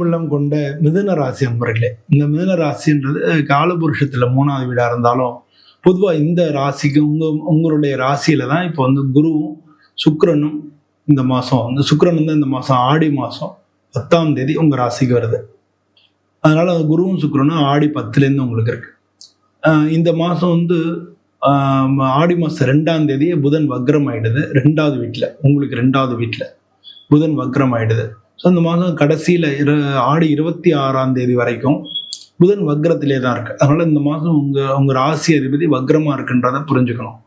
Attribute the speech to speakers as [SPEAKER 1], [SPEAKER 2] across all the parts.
[SPEAKER 1] அன்புள்ளம் கொண்ட மிதுன ராசி அன்பர்களே இந்த மிதுன ராசின்றது காலபுருஷத்துல மூணாவது வீடா இருந்தாலும் பொதுவா இந்த ராசிக்கு உங்க உங்களுடைய ராசியில தான் இப்போ வந்து குருவும் சுக்கரனும் இந்த மாசம் வந்து சுக்கரன் தான் இந்த மாசம் ஆடி மாசம் பத்தாம் தேதி உங்க ராசிக்கு வருது. அதனால குருவும் சுக்கரனும் ஆடி பத்துலேருந்து உங்களுக்கு இருக்கு. இந்த மாதம் வந்து ஆஹ் ஆடி மாசம் ரெண்டாம் தேதி புதன் வக்ரம் ஆயிடுது ரெண்டாவது வீட்டில் உங்களுக்கு ரெண்டாவது வீட்டில் புதன் வக்ரம் ஆயிடுது. ஸோ அந்த மாதம் கடைசியில் இரு ஆடி இருபத்தி ஆறாம் தேதி வரைக்கும் புதன் வக்ரத்திலே தான் இருக்கு. அதனால இந்த மாதம் உங்க உங்க ராசி அதிபதி வக்ரமா இருக்குன்றத புரிஞ்சுக்கணும்.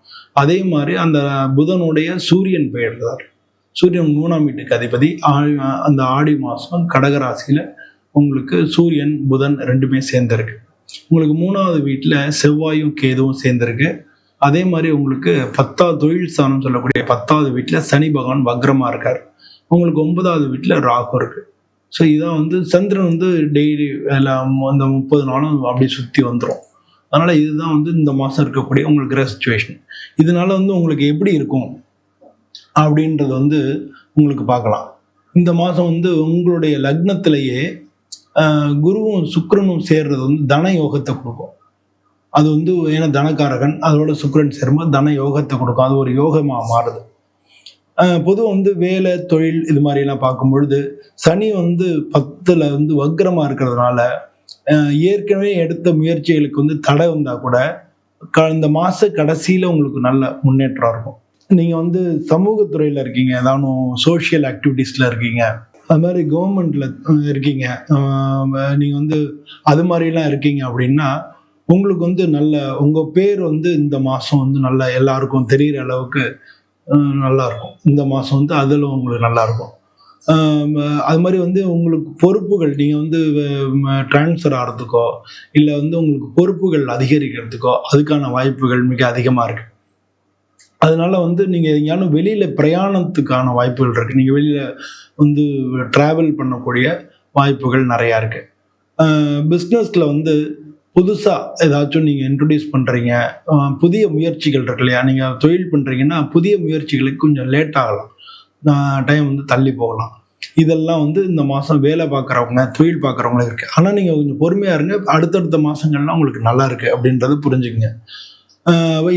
[SPEAKER 1] அதே மாதிரி அந்த புதனுடைய சூரியன் பெயர்ந்தார். சூரியன் மூணாம் வீட்டுக்கு அதிபதி. ஆடி அந்த ஆடி மாதம் கடகராசியில உங்களுக்கு சூரியன் புதன் ரெண்டுமே சேர்ந்திருக்கு. உங்களுக்கு மூணாவது வீட்டில் செவ்வாயும் கேதுவும் சேர்ந்திருக்கு. அதே மாதிரி உங்களுக்கு பத்தாவது தொழில் ஸ்தானம் சொல்லக்கூடிய பத்தாவது வீட்டில் சனி பகவான் வக்ரமாக இருக்கார். உங்களுக்கு ஒன்பதாவது வீட்டில் ராகு இருக்கு. ஸோ இதான் வந்து சந்திரன் வந்து டெய்லி எல்லாம் அந்த முப்பது நாளும் அப்படி சுற்றி வந்துடும் அதனால் இதுதான் வந்து இந்த மாதம் இருக்கக்கூடிய உங்களுக்கு கிரக சுச்சுவேஷன் இதனால வந்து உங்களுக்கு எப்படி இருக்கும் அப்படின்றது வந்து உங்களுக்கு பார்க்கலாம். இந்த மாதம் வந்து உங்களுடைய லக்னத்திலேயே குருவும் சுக்கரனும் சேர்றது வந்து தன யோகத்தை கொடுக்கும். அது வந்து ஏன்னா தனக்காரகன் அதோட சுக்கிரன் சேரும்போது தன யோகத்தை கொடுக்கும். அது ஒரு யோகமாக மாறுது. பொதுவாக வந்து வேலை தொழில் இது மாதிரிலாம் பார்க்கும் பொழுது சனி வந்து பத்தில் வந்து வக்ரமாக இருக்கிறதுனால ஏற்கனவே எடுத்த முயற்சிகளுக்கு வந்து தடை வந்தால் கூட க- இந்த மாத கடைசியில் உங்களுக்கு நல்ல முன்னேற்றம் இருக்கும். நீங்கள் வந்து சமூகத்துறையில் இருக்கீங்க ஏதாவது சோஷியல் ஆக்டிவிட்டீஸில் இருக்கீங்க அது மாதிரி கவர்மெண்ட்டில் இருக்கீங்க நீங்கள் வந்து அது மாதிரிலாம் இருக்கீங்க அப்படின்னா உங்களுக்கு வந்து நல்ல உங்கள் பேர் வந்து இந்த மாதம் வந்து நல்ல எல்லாருக்கும் தெரிகிற அளவுக்கு நல்லாயிருக்கும். நல்லா இருக்கும் இந்த மாதம் வந்து அதில் உங்களுக்கு நல்லா இருக்கும் அது மாதிரி வந்து உங்களுக்கு பொறுப்புகள் நீங்கள் வந்து டிரான்ஸ்ஃபர் ஆகிறதுக்கோ இல்லை வந்து உங்களுக்கு பொறுப்புகள் அதிகரிக்கிறதுக்கோ அதுக்கான வாய்ப்புகள் மிக அதிகமாக இருக்கு. அதனால வந்து நீங்கள் எங்கேயாலும் வெளியில் பிரயாணத்துக்கான வாய்ப்புகள் இருக்குது நீங்கள் வெளியில் வந்து டிராவல் பண்ணக்கூடிய வாய்ப்புகள் நிறையா இருக்குது பிஸ்னஸில் வந்து புதுசாக ஏதாச்சும் நீங்கள் இன்ட்ரடியூஸ் பண்ணுறீங்க புதிய முயற்சிகள் இருக்கு இல்லையா? நீங்கள் தொழில் பண்ணுறீங்கன்னா புதிய முயற்சிகளுக்கு கொஞ்சம் லேட் ஆகலாம். டைம் வந்து தள்ளி போகலாம். இதெல்லாம் வந்து இந்த மாதம் வேலை பார்க்குறவங்க தொழில் பார்க்குறவங்களுக்கு இருக்குது ஆனால் நீங்கள் கொஞ்சம் பொறுமையாக இருங்க. அடுத்தடுத்த மாதங்கள்லாம் உங்களுக்கு நல்லா இருக்குது அப்படின்றத புரிஞ்சுக்கங்க.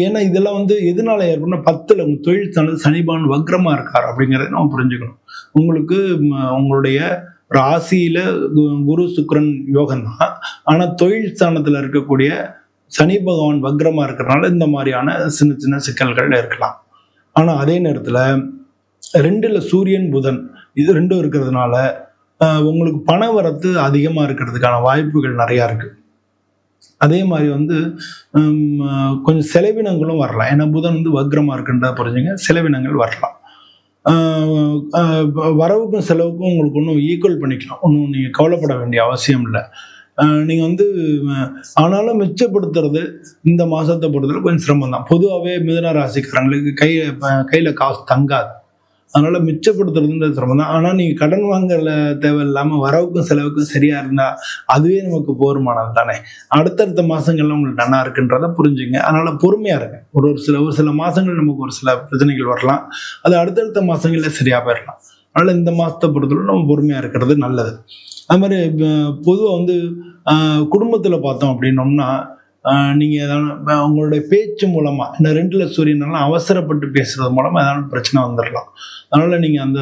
[SPEAKER 1] ஏன்னா இதெல்லாம் வந்து எதனால ஏற்படும்னா பத்தில் உங்கள் தொழில் சனிபான் வக்ரமாக இருக்கார் அப்படிங்கிறத நம்ம புரிஞ்சுக்கணும். உங்களுக்கு உங்களுடைய ராசியில கு- குரு சுக்ரன் யோகம் தான். ஆனா தொழில் ஸ்தானத்துல இருக்கக்கூடிய சனி பகவான் வக்ரமா இருக்கிறதுனால இந்த மாதிரியான சின்ன சின்ன சிக்கல்கள் இருக்கலாம். ஆனா அதே நேரத்துல ரெண்டுல சூரியன் புதன் இது ரெண்டும் இருக்கிறதுனால உங்களுக்கு பண வரத்து அதிகமா இருக்கிறதுக்கான வாய்ப்புகள் நிறைய இருக்கு. அதே மாதிரி வந்து கொஞ்சம் செலவினங்களும் வரலாம். ஏன்னா புதன் வந்து வக்ரமா இருக்குன்றத புரிஞ்சுங்க செலவினங்கள் வரலாம். வரவுக்கும் செலவுக்கும் உங்களுக்கு ஒன்றும் ஈக்குவல் பண்ணிக்கலாம். ஒன்றும் நீங்கள் கவலைப்பட வேண்டிய அவசியம் இல்லை. நீங்கள் வந்து ஆனாலும் மிச்சப்படுத்துறது இந்த மாதத்தை பொறுத்தவரை கொஞ்சம் சிரமம் தான் பொதுவாகவே மிதுன ராசிக்காரங்களுக்கு கை கையில் காசு தங்காது. அதனால மிச்சப்படுத்துறதுன்றது சிரமம் தான் ஆனால் நீங்கள் கடன் வாங்கல தேவையில்லாமல் வரவுக்கும் செலவுக்கும் சரியா இருந்தா அதுவே நமக்கு போருமானது தானே அடுத்தடுத்த மாசங்கள்ல உங்களுக்கு நல்லா இருக்குன்றத புரிஞ்சுங்க. அதனால பொறுமையா இருங்க. ஒரு ஒரு சில ஒரு சில மாசங்கள் நமக்கு ஒரு சில பிரச்சனைகள் வரலாம். அது அடுத்தடுத்த மாசங்கள்ல சரியா போயிடலாம் அதனால இந்த மாசத்தை பொறுத்தவரை நம்ம பொறுமையா இருக்கிறது நல்லது. அது மாதிரி பொதுவாக வந்து குடும்பத்தில் குடும்பத்துல பார்த்தோம் அப்படின்னோம்னா நீங்கள் ஏதாவது உங்களுடைய பேச்சு மூலமாக இந்த ரெண்டுல சூரியனால அவசரப்பட்டு பேசுறது மூலமாக ஏதாவது பிரச்சனை வந்துடலாம் அதனால் நீங்கள் அந்த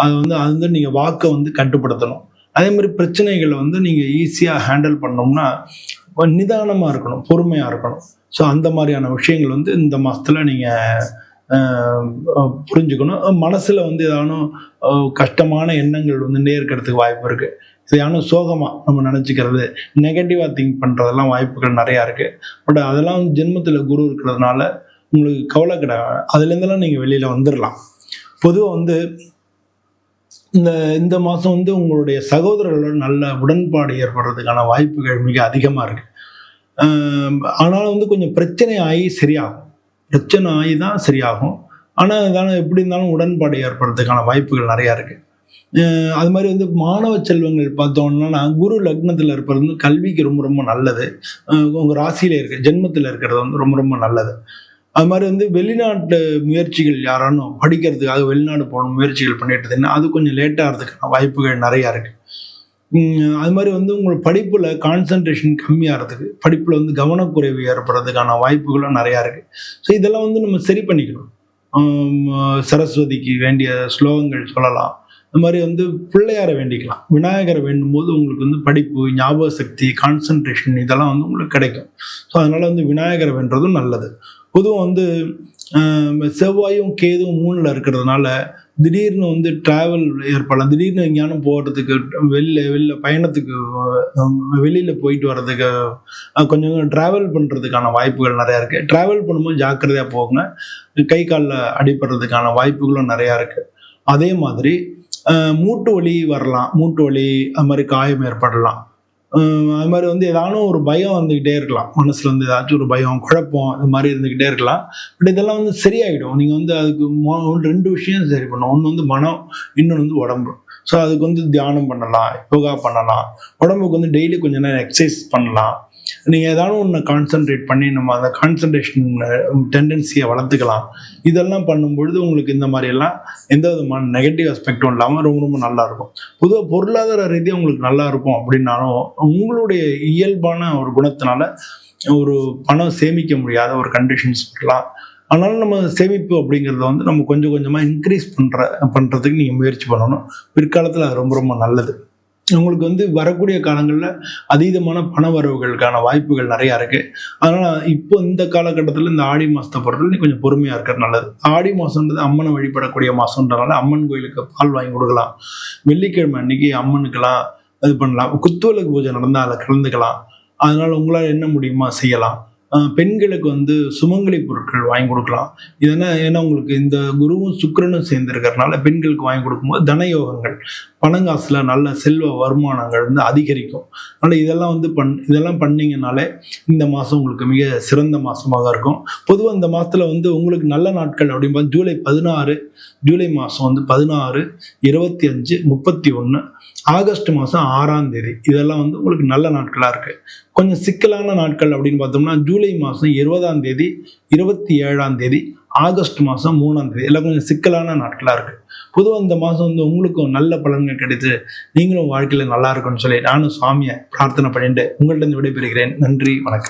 [SPEAKER 1] அது வந்து அது வந்து நீங்கள் வாக்கை வந்து கட்டுப்படுத்தணும். அதே மாதிரி பிரச்சனைகளை வந்து நீங்கள் ஈஸியாக ஹேண்டில் பண்ணோம்னா நிதானமாக இருக்கணும் பொறுமையாக இருக்கணும். ஸோ அந்த மாதிரியான விஷயங்கள் வந்து இந்த மாதத்தில் நீங்கள் புரிஞ்சுக்கணும். மனசில் வந்து ஏதானும் கஷ்டமான எண்ணங்கள் வந்து நேர்க்கிறதுக்கு வாய்ப்பு இருக்குது சரியான சோகமாக நம்ம நினச்சிக்கிறது நெகட்டிவாக திங்க் பண்ணுறதெல்லாம் வாய்ப்புகள் நிறையா இருக்குது பட் அதெல்லாம் வந்து குரு இருக்கிறதுனால உங்களுக்கு கவலை கிடையாது. அதுலேருந்தெல்லாம் நீங்கள் வெளியில் வந்துடலாம் பொதுவாக வந்து இந்த இந்த மாதம் வந்து உங்களுடைய சகோதரர்களோட நல்ல உடன்பாடு ஏற்படுறதுக்கான வாய்ப்புகள் மிக அதிகமாக இருக்குது ஆனாலும் வந்து கொஞ்சம் பிரச்சனை ஆகி சரியாகும். பிரச்சனை ஆகி தான் சரியாகும். ஆனால் அதனால் எப்படி இருந்தாலும் உடன்பாடு ஏற்படுறதுக்கான வாய்ப்புகள் நிறையா இருக்குது அது மாதிரி வந்து மாணவ செல்வங்கள் பார்த்தோம்னா குரு லக்னத்தில் இருப்பது வந்து கல்விக்கு ரொம்ப ரொம்ப நல்லது. உங்கள் ராசியில் இருக்க ஜென்மத்தில் இருக்கிறது வந்து ரொம்ப ரொம்ப நல்லது. அது மாதிரி வந்து வெளிநாட்டு முயற்சிகள் யாரானும் படிக்கிறதுக்காக வெளிநாடு போகணும் முயற்சிகள் பண்ணிட்டு இருந்தீங்கன்னா அது கொஞ்சம் லேட்டாகிறதுக்கான வாய்ப்புகள் நிறையா இருக்கு. அது மாதிரி வந்து உங்கள் படிப்பில் கான்சன்ட்ரேஷன் கம்மியாகிறதுக்கு படிப்பில் வந்து கவனக்குறைவு ஏற்படுறதுக்கான வாய்ப்புகளும் நிறையா இருக்கு. ஸோ இதெல்லாம் வந்து நம்ம சரி பண்ணிக்கணும். சரஸ்வதிக்கு வேண்டிய ஸ்லோகங்கள் சொல்லலாம். இந்த மாதிரி வந்து பிள்ளையாரை வேண்டிக்கலாம். விநாயகரை வேண்டும் போது உங்களுக்கு வந்து படிப்பு ஞாபக சக்தி கான்சன்ட்ரேஷன் இதெல்லாம் வந்து உங்களுக்கு கிடைக்கும். ஸோ அதனால வந்து விநாயகரை வேண்டதும் நல்லது. பொதுவாக வந்து செவ்வாயும் கேதுவும் மூணில் இருக்கிறதுனால திடீர்னு வந்து டிராவல் ஏற்படலாம். திடீர்னு எங்கேயானும் போகிறதுக்கு வெளில வெளில பயணத்துக்கு வெளியில் போயிட்டு வர்றதுக்கு கொஞ்சம் ட்ராவல் பண்ணுறதுக்கான வாய்ப்புகள் நிறையா இருக்குது ட்ராவல் பண்ணும்போது ஜாக்கிரதையாக போங்க. கை காலில் அடிபடுறதுக்கான வாய்ப்புகளும் நிறையா இருக்குது அதே மாதிரி மூட்டு வலி வரலாம். மூட்டு வலி அது மாதிரி காயம் ஏற்படலாம். அது மாதிரி வந்து ஏதானும் ஒரு பயம் வந்துக்கிட்டே இருக்கலாம். மனசுல வந்து ஏதாச்சும் ஒரு பயம் குழப்பம் இது மாதிரி இருந்துக்கிட்டே இருக்கலாம். பட் இதெல்லாம் வந்து சரியாயிடும். நீங்கள் வந்து அதுக்கு ஒன்று ரெண்டு விஷயம் சரி பண்ணணும். ஒன்று வந்து மனம் இன்னொன்று வந்து உடம்பு. ஸோ அதுக்கு வந்து தியானம் பண்ணலாம் யோகா பண்ணலாம். உடம்புக்கு வந்து டெய்லி கொஞ்ச நேரம் எக்ஸசைஸ் பண்ணலாம். நீங்கள் ஏதாவது ஒன்று கான்சென்ட்ரேட் பண்ணி நம்ம அந்த கான்சன்ட்ரேஷன் டெண்டன்சியை வளர்த்துக்கலாம். இதெல்லாம் பண்ணும்பொழுது உங்களுக்கு இந்த மாதிரியெல்லாம் எந்த விதமான நெகட்டிவ் அஸ்பெக்டும் இல்லாமல் ரொம்ப ரொம்ப நல்லாயிருக்கும் பொதுவாக பொருளாதார ரீதியாக உங்களுக்கு நல்லா இருக்கும் அப்படின்னாலும் உங்களுடைய இயல்பான ஒரு குணத்தினால ஒரு பணம் சேமிக்க முடியாத ஒரு கண்டிஷன்ஸ் இருக்கலாம். அதனால நம்ம சேமிப்பு அப்படிங்கிறத வந்து நம்ம கொஞ்சம் கொஞ்சமாக இன்க்ரீஸ் பண்ணுற பண்ணுறதுக்கு நீங்கள் முயற்சி பண்ணணும். பிற்காலத்தில் அது ரொம்ப ரொம்ப நல்லது. உங்களுக்கு வந்து வரக்கூடிய காலங்களில் அதீதமான பண வரவுகளுக்கான வாய்ப்புகள் நிறையா இருக்குது அதனால் இப்போ இந்த காலகட்டத்தில் இந்த ஆடி மாதத்தை பொறுத்தவரை கொஞ்சம் பொறுமையாக இருக்கிறது நல்லது. ஆடி மாதம்ன்றது அம்மனை வழிபடக்கூடிய மாதம்ன்றனால அம்மன் கோயிலுக்கு பால் வாங்கி கொடுக்கலாம். வெள்ளிக்கிழமை அன்னைக்கு அம்மனுக்கெல்லாம் இது பண்ணலாம். குத்துவிளக்கு பூஜை நடந்தால் அதில் கலந்துக்கலாம். அதனால் உங்களால் என்ன முடியுமா செய்யலாம். பெண்களுக்கு வந்து சுமங்கலி பொருட்கள் வாங்கி கொடுக்கலாம். இதெல்லாம் ஏன்னா உங்களுக்கு இந்த குருவும் சுக்கரனும் சேர்ந்துருக்கிறதுனால பெண்களுக்கு வாங்கி கொடுக்கும்போது தனயோகங்கள் பணங்காசுல நல்ல செல்வ வருமானங்கள் வந்து அதிகரிக்கும். ஆனால் இதெல்லாம் வந்து பண் இதெல்லாம் பண்ணீங்கனாலே இந்த மாதம் உங்களுக்கு மிக சிறந்த மாதமாக இருக்கும். பொதுவாக இந்த மாதத்தில் வந்து உங்களுக்கு நல்ல நாட்கள் அப்படின்பா ஜூலை பதினாறு ஜூலை மாதம் வந்து பதினாறு இருபத்தி அஞ்சு முப்பத்தி ஒன்று ஆகஸ்ட் மாதம் ஆறாம் தேதி. இதெல்லாம் வந்து உங்களுக்கு நல்ல நாட்களாக இருக்குது கொஞ்சம் சிக்கலான நாட்கள் அப்படின்னு பார்த்தோம்னா ஜூலை மாதம் இருபதாம் தேதி இருபத்தி ஏழாம் தேதி ஆகஸ்ட் மாதம் மூணாம் தேதி. எல்லாம் கொஞ்சம் சிக்கலான நாட்களாக இருக்குது பொதுவாக இந்த மாதம் வந்து உங்களுக்கும் நல்ல பலன்கள் கிடைத்து நீங்களும் வாழ்க்கையில் நல்லா இருக்கும்னு சொல்லி நானும் சுவாமியை பிரார்த்தனை பண்ணிட்டு உங்கள்கிட்ட இருந்து விடைபெறுகிறேன். நன்றி வணக்கம்.